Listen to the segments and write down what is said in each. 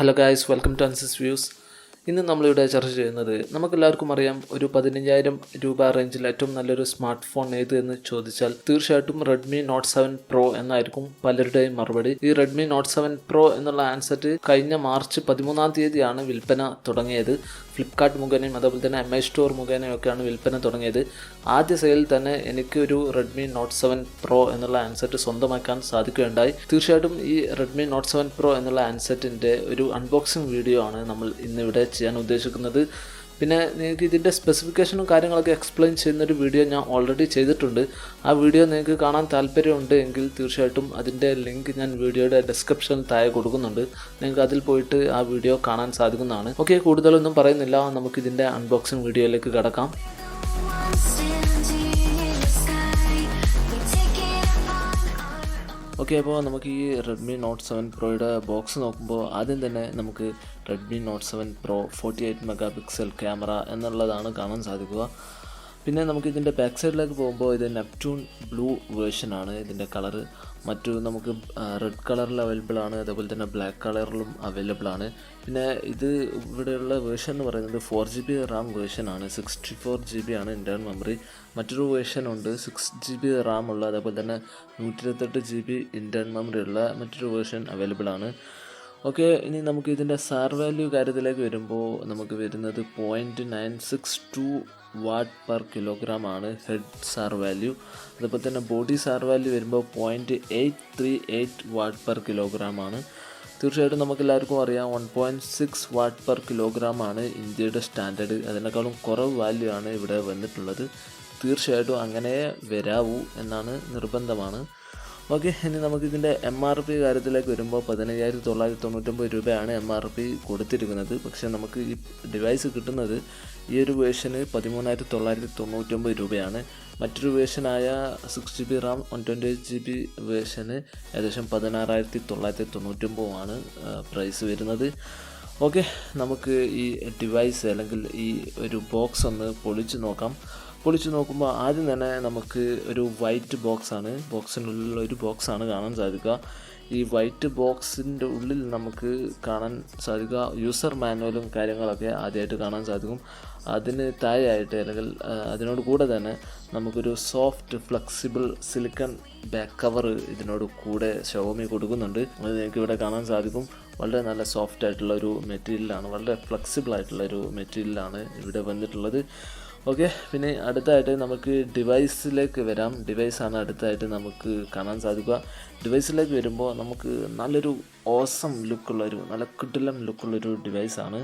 Hello guys welcome to Ansi's views ഇന്ന് നമ്മളിവിടെ ചർച്ച ചെയ്യുന്നത് നമുക്കെല്ലാവർക്കും അറിയാം ഒരു പതിനഞ്ചായിരം രൂപ റേഞ്ചിൽ ഏറ്റവും നല്ലൊരു സ്മാർട്ട് ഫോൺ ഏത് എന്ന് ചോദിച്ചാൽ തീർച്ചയായിട്ടും റെഡ്മി നോട്ട് സെവൻ പ്രോ എന്നായിരിക്കും പലരുടെയും മറുപടി. ഈ റെഡ്മി നോട്ട് സെവൻ പ്രോ എന്നുള്ള ആൻസെറ്റ് കഴിഞ്ഞ മാർച്ച് പതിമൂന്നാം തീയതിയാണ് വിൽപ്പന തുടങ്ങിയത്. ഫ്ലിപ്കാർട്ട് മുഖേനയും അതുപോലെ തന്നെ എം ഐ സ്റ്റോർ മുഖേനയും ഒക്കെയാണ് വിൽപ്പന തുടങ്ങിയത്. ആദ്യ സെയിൽ തന്നെ എനിക്കൊരു റെഡ്മി നോട്ട് സെവൻ പ്രോ എന്നുള്ള ആൻസെറ്റ് സ്വന്തമാക്കാൻ സാധിക്കുകയുണ്ടായി. തീർച്ചയായിട്ടും ഈ റെഡ്മി നോട്ട് സെവൻ പ്രോ എന്നുള്ള ആൻസെറ്റിന്റെ ഒരു അൺബോക്സിംഗ് വീഡിയോ ആണ് നമ്മൾ ഇന്നിവിടെ ചെയ്യാൻ ഉദ്ദേശിക്കുന്നത്. പിന്നെ നിങ്ങൾക്ക് ഇതിന്റെ സ്പെസിഫിക്കേഷനും കാര്യങ്ങളൊക്കെ എക്സ്പ്ലെയിൻ ചെയ്യുന്നൊരു വീഡിയോ ഞാൻ ഓൾറെഡി ചെയ്തിട്ടുണ്ട്. ആ വീഡിയോ നിങ്ങൾക്ക് കാണാൻ താല്പര്യമുണ്ട് എങ്കിൽ തീർച്ചയായിട്ടും അതിന്റെ ലിങ്ക് ഞാൻ വീഡിയോയുടെ ഡിസ്ക്രിപ്ഷനിൽ താഴെ കൊടുക്കുന്നുണ്ട്. നിങ്ങൾക്ക് അതിൽ പോയിട്ട് ആ വീഡിയോ കാണാൻ സാധിക്കുന്നതാണ്. ഓക്കെ കൂടുതലൊന്നും പറയുന്നില്ല. നമുക്ക് ഇതിന്റെ അൺബോക്സിംഗ് വീഡിയോയിലേക്ക് കടക്കാം. ഓക്കെ അപ്പോൾ നമുക്ക് ഈ റെഡ്മി നോട്ട് സെവൻ പ്രോയുടെ ബോക്സ് നോക്കുമ്പോൾ ആദ്യം തന്നെ നമുക്ക് Redmi note seven pro forty eight mega pixel camera എന്നുള്ളതാണ് കാണാൻ സാധിക്കുക. പിന്നെ നമുക്ക് ഇതിന്റെ ബാക്ക് സൈഡിലേക്ക് പോകുമ്പോൾ ഇത് നെപ്റ്റ്യൂൺ ബ്ലൂ വേർഷൻ ആണ്. ഇതിന്റെ കളറ് മറ്റു നമുക്ക് റെഡ് കളറിൽ അവൈലബിൾ ആണ്. അതേപോലെ തന്നെ ബ്ലാക്ക് കളറിലും അവൈലബിൾ ആണ്. പിന്നെ ഇത് ഇവിടെയുള്ള വേർഷൻ എന്ന് പറയുന്നത് four G B RAM version ആണ്. സിക്സ്റ്റി ഫോർ ജി ബി ആണ് ഇന്റേർണൽ മെമ്മറി മറ്റൊരു വേർഷൻ ഉണ്ട് സിക്സ് ജി ബി റാം ഉള്ള അതേപോലെ തന്നെ നൂറ്റി ഇരുപത്തെട്ട് ജി ബി ഇന്റേർണൽ മെമ്മറി ഉള്ള മറ്റൊരു വേർഷൻ അവൈലബിൾ ആണ്. ഓക്കെ ഇനി നമുക്ക് ഇതിന്റെ സാർ വാല്യൂ കാര്യത്തിലേക്ക് വരുമ്പോൾ നമുക്ക് വരുന്നത് point nine six two watt per kilogram ആണ് ഹെഡ് സാർ വാല്യൂ അതുപോലെ തന്നെ ബോഡി സാർ വാല്യൂ വരുമ്പോൾ point eight three eight watt per kilogram ആണ്. തീർച്ചയായിട്ടും നമുക്ക് എല്ലാവർക്കും അറിയാം one point six watt per kilogram ആണ് ഇന്ത്യയുടെ സ്റ്റാൻഡേർഡ് അതിനേക്കാളും കുറവ് വാല്യൂ ആണ് ഇവിടെ വന്നിട്ടുള്ളത്. തീർച്ചയായിട്ടും അങ്ങനെ വരാവൂ എന്നാണ് നിർബന്ധമാണ്. ഓക്കെ ഇനി നമുക്ക് ഇതിന്റെ എം ആർ പി കാര്യത്തിലേക്ക് വരുമ്പോൾ പതിനയ്യായിരത്തി തൊള്ളായിരത്തി തൊണ്ണൂറ്റൊമ്പത് രൂപയാണ് എം ആർ പി കൊടുത്തിരിക്കുന്നത്. പക്ഷേ നമുക്ക് ഈ ഡിവൈസ് കിട്ടുന്നത് ഈ ഒരു വേർഷന് പതിമൂന്നായിരത്തി തൊള്ളായിരത്തി തൊണ്ണൂറ്റൊമ്പത് രൂപയാണ്. മറ്റൊരു വേർഷനായ six G B RAM one twenty eight G B വേർഷന് ഏകദേശം പതിനാറായിരത്തി തൊള്ളായിരത്തി തൊണ്ണൂറ്റൊമ്പതുമാണ് പ്രൈസ് വരുന്നത്. ഓക്കെ നമുക്ക് ഈ ഡിവൈസ് അല്ലെങ്കിൽ ഈ ഒരു ബോക്സ് ഒന്ന് പൊളിച്ച് നോക്കാം. പൊളിച്ച് നോക്കുമ്പോൾ ആദ്യം തന്നെ നമുക്ക് ഒരു വൈറ്റ് ബോക്സാണ് ബോക്സിനുള്ളിൽ ഒരു ബോക്സാണ് കാണാൻ സാധിക്കുക. ഈ വൈറ്റ് ബോക്സിന്റെ ഉള്ളിൽ നമുക്ക് കാണാൻ സാധിക്കുക. യൂസർ മാനുവലും കാര്യങ്ങളൊക്കെ ആദ്യമായിട്ട് കാണാൻ സാധിക്കും. അതിന് താഴെയായിട്ട് അല്ലെങ്കിൽ അതിനോട് കൂടെ തന്നെ നമുക്കൊരു soft flexible silicone back cover ഇതിനോട് കൂടെ ഷോമി കൊടുക്കുന്നുണ്ട്. അത് നിങ്ങൾക്ക് ഇവിടെ കാണാൻ സാധിക്കും. വളരെ നല്ല സോഫ്റ്റ് ആയിട്ടുള്ള ഒരു മെറ്റീരിയലാണ് വളരെ ഫ്ലെക്സിബിൾ ആയിട്ടുള്ള ഒരു മെറ്റീരിയലാണ് ഇവിടെ വന്നിട്ടുള്ളത്. ഓക്കെ പിന്നെ അടുത്തായിട്ട് നമുക്ക് ഡിവൈസിലേക്ക് വരാം. ഡിവൈസാണ് അടുത്തായിട്ട് നമുക്ക് കാണാൻ സാധിക്കുക. ഡിവൈസിലേക്ക് വരുമ്പോൾ നമുക്ക് നല്ലൊരു ഓസം ലുക്കുള്ളൊരു നല്ല കിടിലം ലുക്കുള്ളൊരു ഡിവൈസാണ്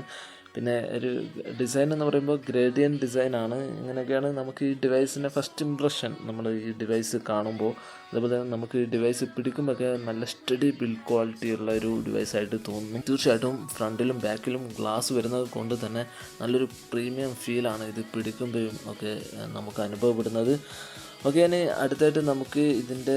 പിന്നെ ഒരു ഡിസൈൻ എന്ന് പറയുമ്പോൾ ഗ്രേഡിയൻ ഡിസൈനാണ് ഇങ്ങനെയൊക്കെയാണ് നമുക്ക് ഈ ഡിവൈസിന്റെ ഫസ്റ്റ് ഇംപ്രഷൻ നമ്മൾ ഈ ഡിവൈസ് കാണുമ്പോൾ. അതുപോലെ തന്നെ നമുക്ക് ഈ ഡിവൈസ് പിടിക്കുമ്പോഴൊക്കെ നല്ല സ്റ്റഡി ബിൽഡ് ക്വാളിറ്റി ഉള്ള ഒരു ഡിവൈസ് ആയിട്ട് തോന്നുന്നു തീർച്ചയായിട്ടും ഫ്രണ്ടിലും ബാക്കിലും ഗ്ലാസ് വരുന്നത് കൊണ്ട് തന്നെ നല്ലൊരു പ്രീമിയം ഫീലാണ് ഇത് പിടിക്കുമ്പോഴും ഒക്കെ നമുക്ക് അനുഭവപ്പെടുന്നത്. ഓക്കെ ഇനി അടുത്തായിട്ട് നമുക്ക് ഇതിന്റെ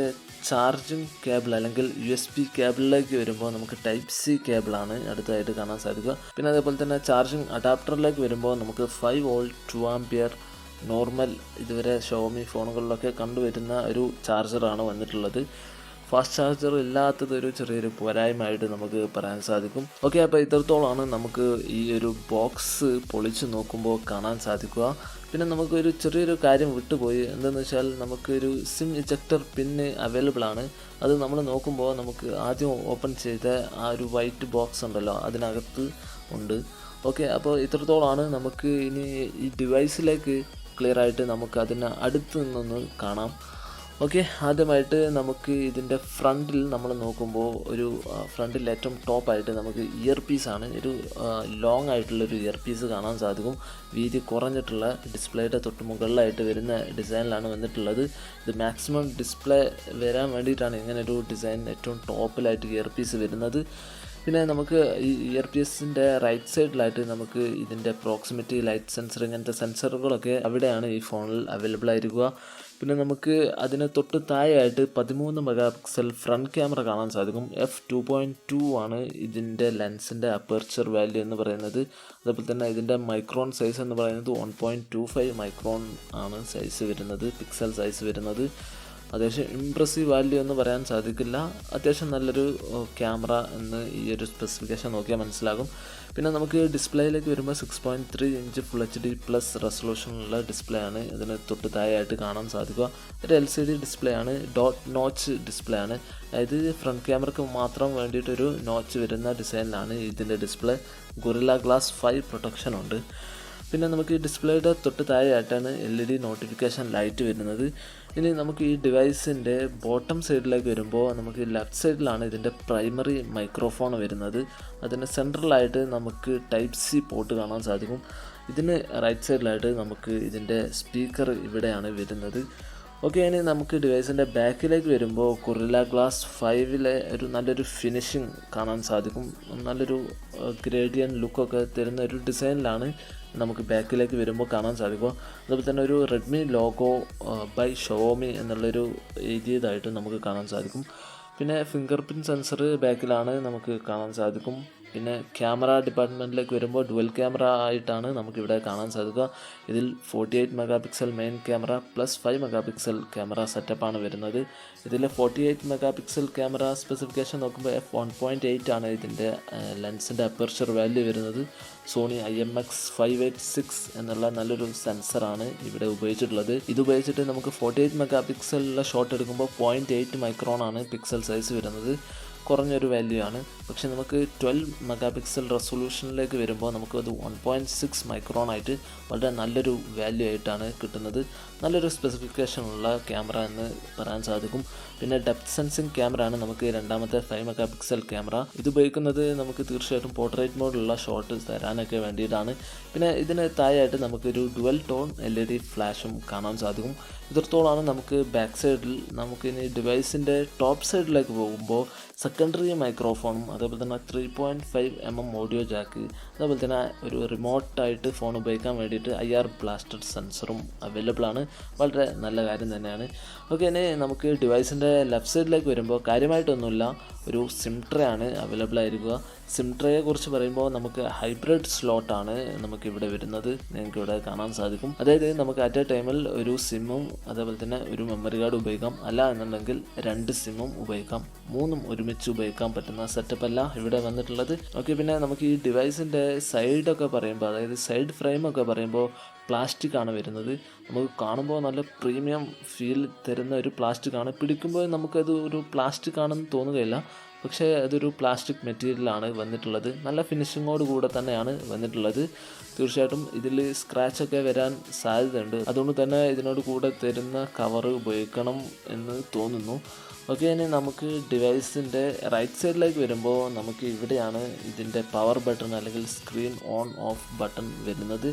ചാർജിങ് കേബിൾ അല്ലെങ്കിൽ യു എസ് പി കേബിളിലേക്ക് വരുമ്പോൾ നമുക്ക് ടൈപ്പ് സി കേബിളാണ് അടുത്തായിട്ട് കാണാൻ സാധിക്കുക. പിന്നെ അതേപോലെ തന്നെ ചാർജിങ് അഡാപ്റ്ററിലേക്ക് വരുമ്പോൾ നമുക്ക് five volt two ampere normal ഇതുവരെ ഷോമി ഫോണുകളിലൊക്കെ കണ്ടുവരുന്ന ഒരു ചാർജറാണ് വന്നിട്ടുള്ളത്. ഫാസ്റ്റ് ചാർജർ ഇല്ലാത്തത് ഒരു ചെറിയൊരു പോരായ്മയായിട്ട് നമുക്ക് പറയാൻ സാധിക്കും. ഓക്കെ അപ്പോൾ ഇത്രത്തോളമാണ് നമുക്ക് ഈ ഒരു ബോക്സ് പൊളിച്ച് നോക്കുമ്പോൾ കാണാൻ സാധിക്കുക. പിന്നെ നമുക്കൊരു ചെറിയൊരു കാര്യം വിട്ടുപോയി. എന്താണെന്ന് വെച്ചാൽ നമുക്കൊരു സിം ഇജക്ടർ പിന്ന് അവൈലബിൾ ആണ്. അത് നമ്മൾ നോക്കുമ്പോൾ നമുക്ക് ആദ്യം ഓപ്പൺ ചെയ്ത ആ ഒരു വൈറ്റ് ബോക്സ് ഉണ്ടല്ലോ അതിനകത്ത് ഉണ്ട്. ഓക്കെ അപ്പോൾ ഇത്രത്തോളമാണ് നമുക്ക് ഇനി ഈ ഡിവൈസിലേക്ക് ക്ലിയർ ആയിട്ട് നമുക്ക് അതിന് അടുത്ത് നിന്നൊന്ന് കാണാം. ഓക്കെ ആദ്യമായിട്ട് നമുക്ക് ഇതിന്റെ ഫ്രണ്ടിൽ നമ്മൾ നോക്കുമ്പോൾ ഒരു ഫ്രണ്ടിൽ ഏറ്റവും ടോപ്പായിട്ട് നമുക്ക് ഇയർ പീസാണ് ഒരു ലോങ് ആയിട്ടുള്ളൊരു ഇയർ പീസ് കാണാൻ സാധിക്കും. വീതി കുറഞ്ഞിട്ടുള്ള ഡിസ്പ്ലേയുടെ തൊട്ട് മുകളിലായിട്ട് വരുന്ന ഡിസൈനിലാണ് വന്നിട്ടുള്ളത്. ഇത് മാക്സിമം ഡിസ്പ്ലേ വരാൻ വേണ്ടിയിട്ടാണ് ഇങ്ങനെ ഒരു ഡിസൈൻ ഏറ്റവും ടോപ്പിലായിട്ട് ഇയർ പീസ് വരുന്നത്. പിന്നെ നമുക്ക് ഈ ഇയർ പീസിന്റെ റൈറ്റ് സൈഡിലായിട്ട് നമുക്ക് ഇതിന്റെ പ്രോക്സിമിറ്റി ലൈറ്റ് സെൻസർ ഇങ്ങനത്തെ സെൻസറുകളൊക്കെ അവിടെയാണ് ഈ ഫോണിൽ അവൈലബിൾ ആയിരിക്കുക. പിന്നെ നമുക്ക് അതിന് തൊട്ട് താഴെയായിട്ട് പതിമൂന്ന് മെഗാ പിക്സൽ ഫ്രണ്ട് ക്യാമറ കാണാൻ സാധിക്കും. എഫ് ടു പോയിന്റ് ടു ആണ് ഇതിന്റെ ലെൻസിന്റെ അപ്പർച്ചർ വാല്യൂ എന്ന് പറയുന്നത്. അതുപോലെ തന്നെ ഇതിന്റെ മൈക്രോൺ സൈസ് എന്ന് പറയുന്നത് one point two five micron ആണ് സൈസ് വരുന്നത് പിക്സൽ സൈസ് വരുന്നത്. അത്യാവശ്യം ഇമ്പ്രസീവ് വാല്യൂ എന്ന് പറയാൻ സാധിക്കില്ല. അത്യാവശ്യം നല്ലൊരു ക്യാമറ എന്ന് ഈ ഒരു സ്പെസിഫിക്കേഷൻ നോക്കിയാൽ മനസ്സിലാകും. പിന്നെ നമുക്ക് ഡിസ്പ്ലേയിലേക്ക് വരുമ്പോൾ six point three inch full H D plus റെസൊല്യൂഷനുള്ള display ആണ്. ഇതിന് തൊട്ട് താഴെയായിട്ട് കാണാൻ സാധിക്കുക. ഒരു എൽ സി ഡി ഡിസ്പ്ലേ ആണ്. ഡോട്ട് നോച്ച് ഡിസ്പ്ലേ ആണ്. അതായത് ഫ്രണ്ട് ക്യാമറയ്ക്ക് മാത്രം വേണ്ടിയിട്ടൊരു നോച്ച് വരുന്ന ഡിസൈനിലാണ് ഇതിന്റെ display Gorilla glass five protection ഉണ്ട്. പിന്നെ നമുക്ക് ഡിസ്പ്ലേയുടെ തൊട്ട് താഴെയായിട്ടാണ് L E D notification light വരുന്നത്. ഇനി നമുക്ക് ഈ ഡിവൈസിന്റെ ബോട്ടം സൈഡിലേക്ക് വരുമ്പോൾ നമുക്ക് ലെഫ്റ്റ് സൈഡിലാണ് ഇതിന്റെ പ്രൈമറി മൈക്രോഫോൺ വരുന്നത്. അതിന് സെൻട്രലായിട്ട് നമുക്ക് ടൈപ്പ് സി പോർട്ട് കാണാൻ സാധിക്കും. ഇതിന് റൈറ്റ് സൈഡിലായിട്ട് നമുക്ക് ഇതിന്റെ സ്പീക്കർ ഇവിടെയാണ് വരുന്നത്. ഓക്കെ ഇനി നമുക്ക് ഡിവൈസിന്റെ ബാക്കിലേക്ക് വരുമ്പോൾ കൊറില്ല ഗ്ലാസ് ഫൈവിലെ ഒരു നല്ലൊരു ഫിനിഷിങ് കാണാൻ സാധിക്കും. നല്ലൊരു ഗ്രേഡിയൻ ലുക്കൊക്കെ തരുന്ന ഒരു ഡിസൈനിലാണ് നമുക്ക് ബാക്കിലേക്ക് വരുമ്പോൾ കാണാൻ സാധിക്കും. അതുപോലെ തന്നെ ഒരു റെഡ്മി ലോഗോ ബൈ ഷോമി എന്നുള്ളൊരു എഴുതിയതായിട്ട് നമുക്ക് കാണാൻ സാധിക്കും. പിന്നെ ഫിംഗർ പ്രിന്റ് സെൻസർ ബാക്കിലാണ് നമുക്ക് കാണാൻ സാധിക്കും. പിന്നെ ക്യാമറ ഡിപ്പാർട്ട്മെന്റിലേക്ക് വരുമ്പോൾ ഡുവൽ ക്യാമറ ആയിട്ടാണ് നമുക്കിവിടെ കാണാൻ സാധിക്കുക. ഇതിൽ forty eight mega pixel main camera plus five mega pixel camera സെറ്റപ്പാണ് വരുന്നത്. ഇതിൽ forty eight mega pixel camera specification നോക്കുമ്പോൾ എഫ് വൺ പോയിന്റ് എയ്റ്റ് ആണ് ഇതിന്റെ ലെൻസിന്റെ അപ്പർച്ചർ വാല്യൂ വരുന്നത്. Sony I M X five eight six എന്നുള്ള നല്ലൊരു സെൻസറാണ് ഇവിടെ ഉപയോഗിച്ചിട്ടുള്ളത്. ഇത് ഉപയോഗിച്ചിട്ട് നമുക്ക് ഫോർട്ടി എയ്റ്റ് മെഗാ പിക്സലിലെ ഷോട്ട് എടുക്കുമ്പോൾ പോയിന്റ് എയ്റ്റ് മൈക്രോൺ ആണ് പിക്സൽ സൈസ് വരുന്നത്. കുറഞ്ഞൊരു വാല്യൂ ആണ്. പക്ഷെ നമുക്ക് ട്വൽവ് മെഗാ പിക്സൽ റെസൊല്യൂഷനിലേക്ക് വരുമ്പോൾ നമുക്കത് വൺ പോയിന്റ് സിക്സ് മൈക്രോൺ ആയിട്ട് വളരെ നല്ലൊരു വാല്യൂ ആയിട്ടാണ് കിട്ടുന്നത്. നല്ലൊരു സ്പെസിഫിക്കേഷൻ ഉള്ള ക്യാമറ എന്ന് പറയാൻ സാധിക്കും. പിന്നെ ഡെപ്ത് സെൻസിങ് ക്യാമറ ആണ് നമുക്ക് രണ്ടാമത്തെ ഫൈവ് മെഗാ പിക്സൽ ക്യാമറ ഇത് ഉപയോഗിക്കുന്നത് നമുക്ക് തീർച്ചയായിട്ടും പോർട്രേറ്റ് മോഡിലുള്ള ഷോട്ട് തരാനൊക്കെ വേണ്ടിയിട്ടാണ്. പിന്നെ ഇതിന് താഴെയായിട്ട് നമുക്കൊരു dual tone L E D ഫ്ലാഷും കാണാൻ സാധിക്കും. ഇത്രത്തോളമാണ് നമുക്ക് ബാക്ക് സൈഡിൽ നമുക്കിനി ഡിവൈസിന്റെ ടോപ്പ് സൈഡിലേക്ക് പോകുമ്പോൾ സെക്കൻഡറി മൈക്രോഫോണും അതേപോലെ തന്നെ three point five M M audio jack അതേപോലെ തന്നെ ഒരു റിമോട്ടായിട്ട് ഫോൺ ഉപയോഗിക്കാൻ വേണ്ടിയിട്ട് ഐ ആർ ബ്ലാസ്റ്റഡ് സെൻസറും അവൈലബിൾ ആണ്. വളരെ നല്ല കാര്യം തന്നെയാണ്. ഓക്കെ ഇനി നമുക്ക് ഡിവൈസിന്റെ ലെഫ്റ്റ് സൈഡിലേക്ക് വരുമ്പോൾ കാര്യമായിട്ടൊന്നുമില്ല. ഒരു സിം ട്രേ ആണ് അവൈലബിൾ ആയിരിക്കുക. സിം ട്രേയെ കുറിച്ച് പറയുമ്പോൾ നമുക്ക് ഹൈബ്രിഡ് സ്ലോട്ടാണ് നമുക്ക് ഇവിടെ വരുന്നത്. നിങ്ങൾക്ക് ഇവിടെ കാണാൻ സാധിക്കും. അതായത് നമുക്ക് അറ്റ് എ ടൈമിൽ ഒരു സിമ്മും അതേപോലെ തന്നെ ഒരു മെമ്മറി കാർഡ് ഉപയോഗിക്കാം. അല്ല എന്നുണ്ടെങ്കിൽ രണ്ട് സിമ്മും ഉപയോഗിക്കാം. മൂന്നും ഒരുമിച്ച് ഉപയോഗിക്കാൻ പറ്റുന്ന സെറ്റപ്പ് അല്ല ഇവിടെ വന്നിട്ടുള്ളത്. ഓക്കെ പിന്നെ നമുക്ക് ഈ ഡിവൈസിന്റെ സൈഡൊക്കെ പറയുമ്പോൾ അതായത് സൈഡ് ഫ്രെയിമൊക്കെ പറയുമ്പോൾ പ്ലാസ്റ്റിക് ആണ് വരുന്നത്. നമുക്ക് കാണുമ്പോൾ നല്ല പ്രീമിയം ഫീൽ തരുന്ന ഒരു പ്ലാസ്റ്റിക് ആണ് പിടിക്കുമ്പോൾ നമുക്കത് ഒരു പ്ലാസ്റ്റിക് ആണെന്ന് തോന്നുകയില്ല. പക്ഷേ അതൊരു പ്ലാസ്റ്റിക് മെറ്റീരിയലാണ് വന്നിട്ടുള്ളത്. നല്ല ഫിനിഷിങ്ങോട് കൂടെ തന്നെയാണ് വന്നിട്ടുള്ളത്. തീർച്ചയായിട്ടും ഇതിൽ സ്ക്രാച്ചൊക്കെ വരാൻ സാധ്യതയുണ്ട്. അതുകൊണ്ട് തന്നെ ഇതിനോട് കൂടെ തരുന്ന കവർ ഉപയോഗിക്കണം എന്ന് തോന്നുന്നു. ഓക്കെ ഇനി നമുക്ക് ഡിവൈസിന്റെ റൈറ്റ് സൈഡിലേക്ക് വരുമ്പോൾ നമുക്ക് ഇവിടെയാണ് ഇതിന്റെ പവർ ബട്ടൺ അല്ലെങ്കിൽ സ്ക്രീൻ ഓൺ ഓഫ് ബട്ടൺ വരുന്നത്.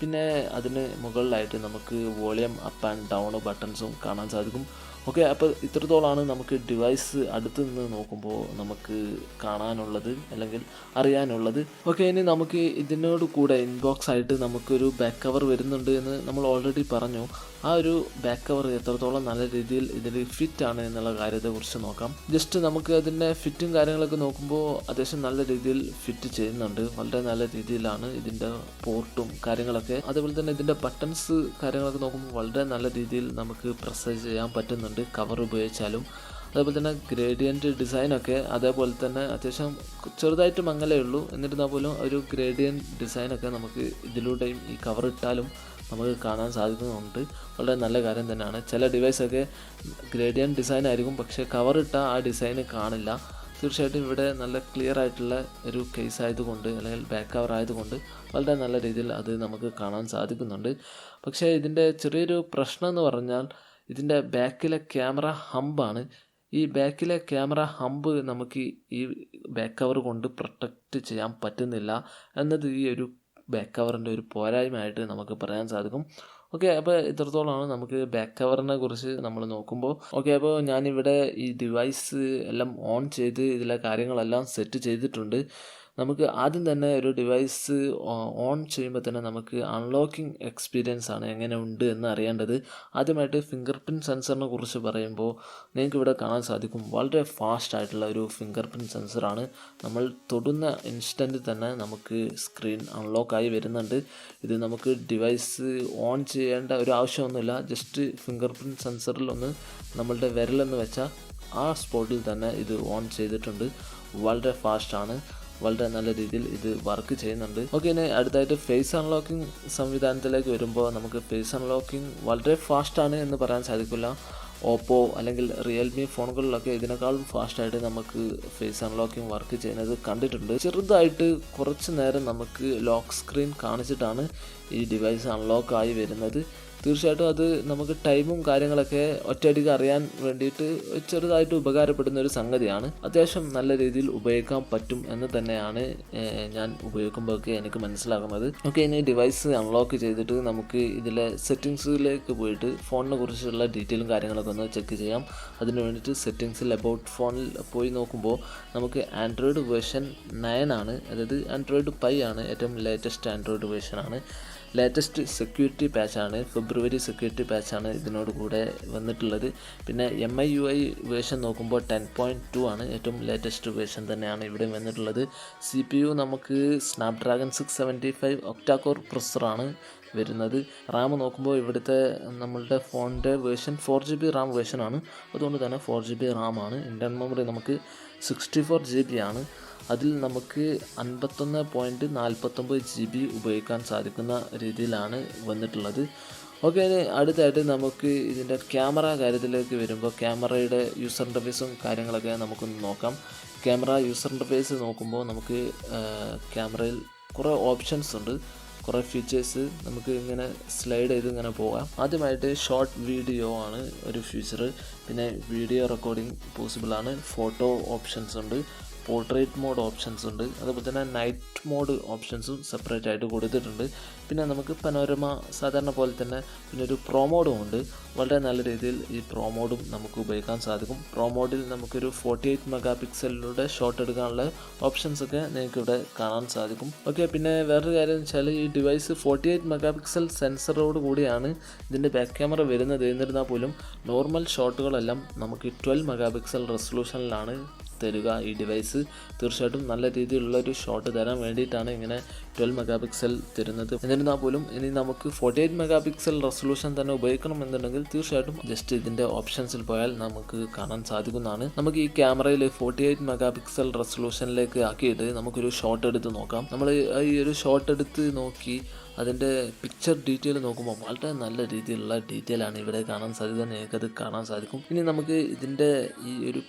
പിന്നെ അതിന് മുകളിലായിട്ട് നമുക്ക് വോളിയം അപ്പ് ആൻഡ് ഡൗൺ ബട്ടൺസും കാണാൻ സാധിക്കും. ഓക്കെ അപ്പോൾ ഇത്രത്തോളമാണ് നമുക്ക് ഡിവൈസ് അടുത്ത് നിന്ന് നോക്കുമ്പോൾ നമുക്ക് കാണാനുള്ളത് അല്ലെങ്കിൽ അറിയാനുള്ളത്. ഓക്കെ ഇനി നമുക്ക് ഇതിനോട് കൂടെ ഇൻബോക്സ് ആയിട്ട് നമുക്കൊരു ബാക്ക് കവർ വരുന്നുണ്ട് എന്ന് നമ്മൾ ഓൾറെഡി പറഞ്ഞു. ആ ഒരു ബാക്ക് കവർ എത്രത്തോളം നല്ല രീതിയിൽ ഇതിൽ ഫിറ്റ് ആണ് എന്നുള്ള കാര്യത്തെക്കുറിച്ച് നോക്കാം. ജസ്റ്റ് നമുക്ക് അതിന്റെ ഫിറ്റും കാര്യങ്ങളൊക്കെ നോക്കുമ്പോൾ അത്യാവശ്യം നല്ല രീതിയിൽ ഫിറ്റ് ചെയ്യുന്നുണ്ട്. വളരെ നല്ല രീതിയിലാണ് ഇതിന്റെ പോർട്ടും കാര്യങ്ങളൊക്കെ. അതുപോലെ തന്നെ ഇതിന്റെ ബട്ടൺസ് കാര്യങ്ങളൊക്കെ നോക്കുമ്പോൾ വളരെ നല്ല രീതിയിൽ നമുക്ക് പ്രസ് ചെയ്യാൻ പറ്റുന്നുണ്ട്. കവർ ഉപയോഗിച്ചാലും. അതേപോലെ തന്നെ ഗ്രേഡിയന്റ് ഡിസൈനൊക്കെ അതേപോലെ തന്നെ അത്യാവശ്യം ചെറുതായിട്ട് മങ്ങലേ ഉള്ളൂ. എന്നിരുന്നാൽ പോലും ഒരു ഗ്രേഡിയന്റ് ഡിസൈനൊക്കെ നമുക്ക് ഇതിലൂടെയും ഈ കവർ ഇട്ടാലും നമുക്ക് കാണാൻ സാധിക്കുന്നുണ്ട്. വളരെ നല്ല കാര്യം തന്നെയാണ്. ചില ഡിവൈസൊക്കെ ഗ്രേഡിയന്റ് ഡിസൈൻ ആയിരിക്കും. പക്ഷേ കവർ ഇട്ടാൽ ആ ഡിസൈന് കാണില്ല. തീർച്ചയായിട്ടും ഇവിടെ നല്ല ക്ലിയർ ആയിട്ടുള്ള ഒരു കേസ് ആയതുകൊണ്ട് അല്ലെങ്കിൽ ബാക്ക് കവർ ആയതുകൊണ്ട് വളരെ നല്ല രീതിയിൽ അത് നമുക്ക് കാണാൻ സാധിക്കുന്നുണ്ട്. പക്ഷേ ഇതിന്റെ ചെറിയൊരു പ്രശ്നം എന്ന് പറഞ്ഞാൽ ഇതിന്റെ ബാക്കിലെ ക്യാമറ ഹമ്പാണ്. ഈ ബാക്കിലെ ക്യാമറ ഹമ്പ് നമുക്ക് ഈ ബാക്ക് കവർ കൊണ്ട് പ്രൊട്ടക്റ്റ് ചെയ്യാൻ പറ്റുന്നില്ല എന്നത് ഈ ഒരു ബാക്ക് കവറിന്റെ ഒരു പോരായ്മയായിട്ട് നമുക്ക് പറയാൻ സാധിക്കും. ഓക്കെ അപ്പോൾ ഇത്രത്തോളമാണ് നമുക്ക് ബാക്ക് കവറിനെ കുറിച്ച് നമ്മൾ നോക്കുമ്പോൾ. ഓക്കെ അപ്പോൾ ഞാനിവിടെ ഈ ഡിവൈസ് എല്ലാം ഓൺ ചെയ്ത് ഇതിലെ കാര്യങ്ങളെല്ലാം സെറ്റ് ചെയ്തിട്ടുണ്ട്. നമുക്ക് ആദ്യം തന്നെ ഒരു ഡിവൈസ് ഓൺ ചെയ്യുമ്പോൾ തന്നെ നമുക്ക് അൺലോക്കിംഗ് എക്സ്പീരിയൻസ് ആണ് എങ്ങനെ ഉണ്ട് എന്ന് അറിയേണ്ടത്. ആദ്യമായിട്ട് ഫിംഗർ പ്രിന്റ് സെൻസറിനെ കുറിച്ച് പറയുമ്പോൾ നിങ്ങൾക്ക് ഇവിടെ കാണാൻ സാധിക്കും. വളരെ ഫാസ്റ്റ് ആയിട്ടുള്ള ഒരു ഫിംഗർ പ്രിന്റ് സെൻസറാണ് നമ്മൾ തൊടുന്ന ഇൻസ്റ്റന്റ് തന്നെ നമുക്ക് സ്ക്രീൻ അൺലോക്കായി വരുന്നുണ്ട്. ഇത് നമുക്ക് ഡിവൈസ് ഓൺ ചെയ്യേണ്ട ഒരു ആവശ്യമൊന്നുമില്ല. ജസ്റ്റ് ഫിംഗർ പ്രിന്റ് സെൻസറിൽ ഒന്ന് നമ്മളുടെ വിരലെന്ന് വെച്ചാൽ ആ സ്പോട്ടിൽ തന്നെ ഇത് ഓൺ ചെയ്തിട്ടുണ്ട്. വളരെ ഫാസ്റ്റാണ് വളരെ നല്ല രീതിയിൽ ഇത് വർക്ക് ചെയ്യുന്നുണ്ട്. ഓക്കെ ഇനി അടുത്തായിട്ട് ഫേസ് അൺലോക്കിംഗ് സംവിധാനത്തിലേക്ക് വരുമ്പോൾ നമുക്ക് ഫേസ് അൺലോക്കിംഗ് വളരെ ഫാസ്റ്റാണ് എന്ന് പറയാൻ സാധിക്കില്ല. ഓപ്പോ അല്ലെങ്കിൽ റിയൽമി ഫോണുകളിലൊക്കെ ഇതിനേക്കാളും ഫാസ്റ്റായിട്ട് നമുക്ക് ഫേസ് അൺലോക്കിംഗ് വർക്ക് ചെയ്യുന്നത് കണ്ടിട്ടുണ്ട്. ചെറുതായിട്ട് കുറച്ച് നേരം നമുക്ക് ലോക്ക് സ്ക്രീൻ കാണിച്ചിട്ടാണ് ഈ ഡിവൈസ് അൺലോക്ക് ആയി വരുന്നത്. തീർച്ചയായിട്ടും അത് നമുക്ക് ടൈമും കാര്യങ്ങളൊക്കെ ഒറ്റയടിക്ക് അറിയാൻ വേണ്ടിയിട്ട് ചെറുതായിട്ട് ഉപകാരപ്പെടുന്ന ഒരു സംഗതിയാണ്. അത്യാവശ്യം നല്ല രീതിയിൽ ഉപയോഗിക്കാൻ പറ്റും എന്ന് തന്നെയാണ് ഞാൻ ഉപയോഗിക്കുമ്പോഴൊക്കെ എനിക്ക് മനസ്സിലാകുന്നത്. ഓക്കെ ഇനി ഡിവൈസ് അൺലോക്ക് ചെയ്തിട്ട് നമുക്ക് ഇതിലെ സെറ്റിങ്സിലേക്ക് പോയിട്ട് ഫോണിനെ കുറിച്ചുള്ള ഡീറ്റെയിലും കാര്യങ്ങളൊക്കെ ഒന്ന് ചെക്ക് ചെയ്യാം. അതിന് വേണ്ടിയിട്ട് സെറ്റിങ്സിൽ അബൌട്ട് ഫോണിൽ പോയി നോക്കുമ്പോൾ നമുക്ക് ആൻഡ്രോയിഡ് വേർഷൻ നയൻ ആണ്. അതായത് ആൻഡ്രോയിഡ് പൈ ആണ് ഏറ്റവും ലേറ്റസ്റ്റ് ആൻഡ്രോയിഡ് വേർഷൻ ആണ്. ലേറ്റസ്റ്റ് സെക്യൂരിറ്റി പാച്ചാണ് ഫെബ്രുവരി സെക്യൂരിറ്റി പാച്ചാണ് ഇതിനോട് കൂടെ വന്നിട്ടുള്ളത്. പിന്നെ M I U I version നോക്കുമ്പോൾ ടെൻ പോയിന്റ് ടു ആണ് ഏറ്റവും ലേറ്റസ്റ്റ് വേർഷൻ തന്നെയാണ് ഇവിടെ വന്നിട്ടുള്ളത്. സി പി യു നമുക്ക് Snapdragon six seventy five octacore പ്രൊസറാണ് വരുന്നത്. റാം നോക്കുമ്പോൾ ഇവിടുത്തെ നമ്മളുടെ ഫോണിന്റെ version four G B RAM വേർഷനാണ് അതുകൊണ്ട് തന്നെ ഫോർ ജി ബി റാമാണ് ഇന്റർ മെമ്മറി നമുക്ക് സിക്സ്റ്റി ഫോർ ജി ബി ആണ്. അതിൽ നമുക്ക് അൻപത്തൊന്ന് പോയിന്റ് നാൽപ്പത്തൊമ്പത് ജി ബി ഉപയോഗിക്കാൻ സാധിക്കുന്ന രീതിയിലാണ് വന്നിട്ടുള്ളത്. ഓക്കെ ഇനി അടുത്തായിട്ട് നമുക്ക് ഇതിന്റെ ക്യാമറ കാര്യത്തിലേക്ക് വരുമ്പോൾ ക്യാമറയുടെ യൂസർ ഇന്റർഫേസും കാര്യങ്ങളൊക്കെ നമുക്കൊന്ന് നോക്കാം. ക്യാമറ യൂസർ ഇന്റർഫേസ് നോക്കുമ്പോൾ നമുക്ക് ക്യാമറയിൽ കുറേ ഓപ്ഷൻസ് ഉണ്ട്. കുറേ ഫീച്ചേഴ്സ് നമുക്ക് ഇങ്ങനെ സ്ലൈഡ് ചെയ്ത് ഇങ്ങനെ പോകാം. ആദ്യമായിട്ട് ഷോർട്ട് വീഡിയോ ആണ് ഒരു ഫീച്ചർ പിന്നെ വീഡിയോ റെക്കോർഡിംഗ് പോസിബിളാണ് ഫോട്ടോ ഓപ്ഷൻസ് ഉണ്ട്. പോർട്രേറ്റ് മോഡ് ഓപ്ഷൻസ് ഉണ്ട്. അതുപോലെ തന്നെ നൈറ്റ് മോഡ് ഓപ്ഷൻസും സെപ്പറേറ്റ് ആയിട്ട് കൊടുത്തിട്ടുണ്ട്. പിന്നെ നമുക്ക് പനോരമ സാധാരണ പോലെ തന്നെ പിന്നെ ഒരു പ്രോ മോഡും ഉണ്ട്. വളരെ നല്ല രീതിയിൽ ഈ പ്രോ മോഡും നമുക്ക് ഉപയോഗിക്കാൻ സാധിക്കും. പ്രോ മോഡിൽ നമുക്കൊരു ഫോർട്ടി എയ്റ്റ് മെഗാ പിക്സലിലൂടെ ഷോട്ട് എടുക്കാനുള്ള ഓപ്ഷൻസ് ഒക്കെ നിങ്ങൾക്ക് ഇവിടെ കാണാൻ സാധിക്കും. ഓക്കെ പിന്നെ വേറൊരു കാര്യം വെച്ചാൽ ഈ device forty eight mega pixel സെൻസറോട് കൂടിയാണ് ഇതിന്റെ ബാക്ക് ക്യാമറ വരുന്നത്. എന്നിരുന്നാൽ പോലും നോർമൽ ഷോട്ടുകളെല്ലാം നമുക്ക് ട്വൽവ് മെഗാ പിക്സൽ റെസൊല്യൂഷനിലാണ് തരിക ഈ ഡിവൈസ് തീർച്ചയായിട്ടും നല്ല രീതിയിലുള്ള ഒരു ഷോട്ട് തരാൻ വേണ്ടിയിട്ടാണ് ഇങ്ങനെ ട്വൽവ് മെഗാ പിക്സൽ തരുന്നത്. എന്നിരുന്നാൽ പോലും ഇനി നമുക്ക് forty eight mega pixel resolution തന്നെ ഉപയോഗിക്കണം എന്നുണ്ടെങ്കിൽ തീർച്ചയായിട്ടും ജസ്റ്റ് ഇതിന്റെ ഓപ്ഷൻസിൽ പോയാൽ നമുക്ക് കാണാൻ സാധിക്കുന്നതാണ്. നമുക്ക് ഈ ക്യാമറയിൽ ഫോർട്ടി എയ്റ്റ് മെഗാ പിക്സൽ റെസൊല്യൂഷനിലേക്ക് ആക്കിയിട്ട് നമുക്കൊരു ഷോട്ട് എടുത്ത് നോക്കാം. നമ്മൾ ഈ ഒരു ഷോട്ട് എടുത്ത് നോക്കി അതിന്റെ പിക്ചർ ഡീറ്റെയിൽ നോക്കുമ്പോൾ വളരെ നല്ല രീതിയിലുള്ള ഡീറ്റെയിൽ ആണ് ഇവിടെ കാണാൻ സാധിക്കുക നിങ്ങൾക്കത് കാണാൻ സാധിക്കും. ഇനി നമുക്ക് ഇതിന്റെ ഈ ഒരു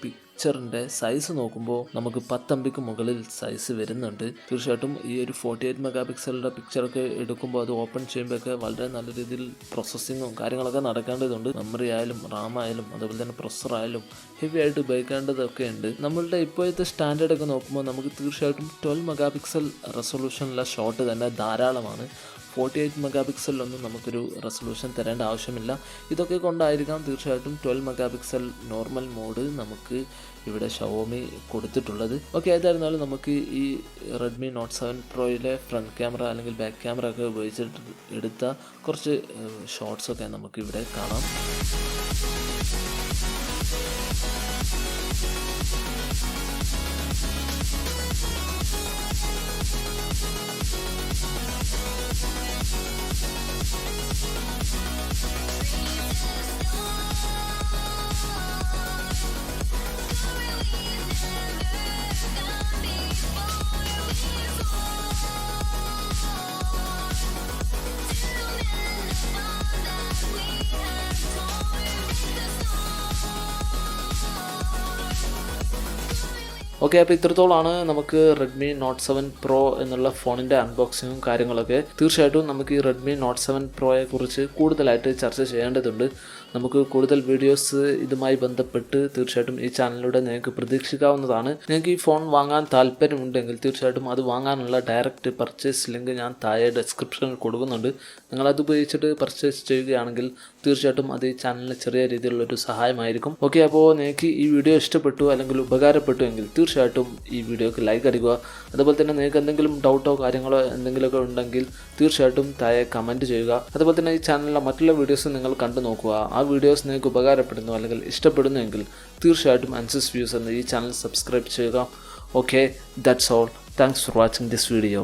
പിക്ചറിന്റെ സൈസ് നോക്കുമ്പോൾ നമുക്ക് പത്തമ്പിക്ക് മുകളിൽ സൈസ് വരുന്നുണ്ട്. തീർച്ചയായിട്ടും ഈ ഒരു ഫോർട്ടി എയ്റ്റ് മെഗാ പിക്സലിന്റെ പിക്ചറൊക്കെ എടുക്കുമ്പോൾ അത് ഓപ്പൺ ചെയ്യുമ്പോഴൊക്കെ വളരെ നല്ല രീതിയിൽ പ്രോസസ്സിങ്ങും കാര്യങ്ങളൊക്കെ നടക്കേണ്ടതുണ്ട്. മെമ്മറി ആയാലും റാം ആയാലും അതുപോലെ തന്നെ പ്രൊസർ ആയാലും ഹെവി ആയിട്ട് ഉപയോഗിക്കേണ്ടതൊക്കെ ഉണ്ട്. നമ്മളുടെ ഇപ്പോഴത്തെ സ്റ്റാൻഡേർഡ് ഒക്കെ നോക്കുമ്പോൾ നമുക്ക് തീർച്ചയായിട്ടും ട്വൽവ് മെഗാ പിക്സൽ റെസൊല്യൂഷനുള്ള ഷോട്ട് തന്നെ ധാരാളമാണ്. ഫോർട്ടി എയ്റ്റ് മെഗാ പിക്സലിലൊന്നും നമുക്കൊരു റെസൊല്യൂഷൻ തരേണ്ട ആവശ്യമില്ല. ഇതൊക്കെ കൊണ്ടായിരിക്കാം തീർച്ചയായിട്ടും twelve mega pixel normal mode നമുക്ക് ഇവിടെ ഷവോമി കൊടുത്തിട്ടുള്ളത്. ഓക്കെ ഏതായിരുന്നാലും നമുക്ക് ഈ റെഡ്മി നോട്ട് സെവൻ പ്രോയിലെ ഫ്രണ്ട് ക്യാമറ അല്ലെങ്കിൽ ബാക്ക് ക്യാമറ ഒക്കെ ഉപയോഗിച്ചിട്ട് എടുത്ത കുറച്ച് ഷോർട്സൊക്കെ നമുക്ക് ഇവിടെ കാണാം. ഓക്കെ അപ്പോൾ ഇത്രത്തോളമാണ് നമുക്ക് റെഡ്മി നോട്ട് സെവൻ പ്രോ എന്നുള്ള ഫോണിന്റെ അൺബോക്സിങ്ങും കാര്യങ്ങളൊക്കെ. തീർച്ചയായിട്ടും നമുക്ക് ഈ റെഡ്മി നോട്ട് സെവൻ പ്രോയെ കുറിച്ച് കൂടുതലായിട്ട് ചർച്ച ചെയ്യേണ്ടതുണ്ട്. നമുക്ക് കൂടുതൽ വീഡിയോസ് ഇതുമായി ബന്ധപ്പെട്ട് തീർച്ചയായിട്ടും ഈ ചാനലിലൂടെ നിങ്ങൾക്ക് പ്രതീക്ഷിക്കാവുന്നതാണ്. നിങ്ങൾക്ക് ഈ ഫോൺ വാങ്ങാൻ താല്പര്യമുണ്ടെങ്കിൽ തീർച്ചയായിട്ടും അത് വാങ്ങാനുള്ള ഡയറക്റ്റ് പർച്ചേസ് ലിങ്ക് ഞാൻ താഴെ ഡിസ്ക്രിപ്ഷനിൽ കൊടുക്കുന്നുണ്ട്. നിങ്ങൾ അത് ഉപയോഗിച്ചിട്ട് പർച്ചേസ് ചെയ്യുകയാണെങ്കിൽ തീർച്ചയായിട്ടും അത് ഈ ചാനലിന് ചെറിയ രീതിയിലുള്ള ഒരു സഹായമായിരിക്കും. ഓക്കെ അപ്പോൾ നിങ്ങൾക്ക് ഈ വീഡിയോ ഇഷ്ടപ്പെട്ടു അല്ലെങ്കിൽ ഉപകാരപ്പെട്ടു എങ്കിൽ തീർച്ചയായിട്ടും ഈ വീഡിയോക്ക് ലൈക്ക് അടിക്കുക. അതുപോലെ തന്നെ നിങ്ങൾക്ക് എന്തെങ്കിലും ഡൗട്ടോ കാര്യങ്ങളോ എന്തെങ്കിലുമൊക്കെ ഉണ്ടെങ്കിൽ തീർച്ചയായിട്ടും താഴെ കമന്റ് ചെയ്യുക. അതുപോലെ തന്നെ ഈ ചാനലിലെ മറ്റുള്ള വീഡിയോസ് നിങ്ങൾ കണ്ടു നോക്കുക. ആ വീഡിയോസ് നിങ്ങൾക്ക് ഉപകാരപ്പെടുന്നു അല്ലെങ്കിൽ ഇഷ്ടപ്പെടുന്നുവെങ്കിൽ തീർച്ചയായിട്ടും അൻസസ് വ്യൂസ് എന്ന ഈ ചാനൽ സബ്സ്ക്രൈബ് ചെയ്യുക. Okay that's all thanks for watching this video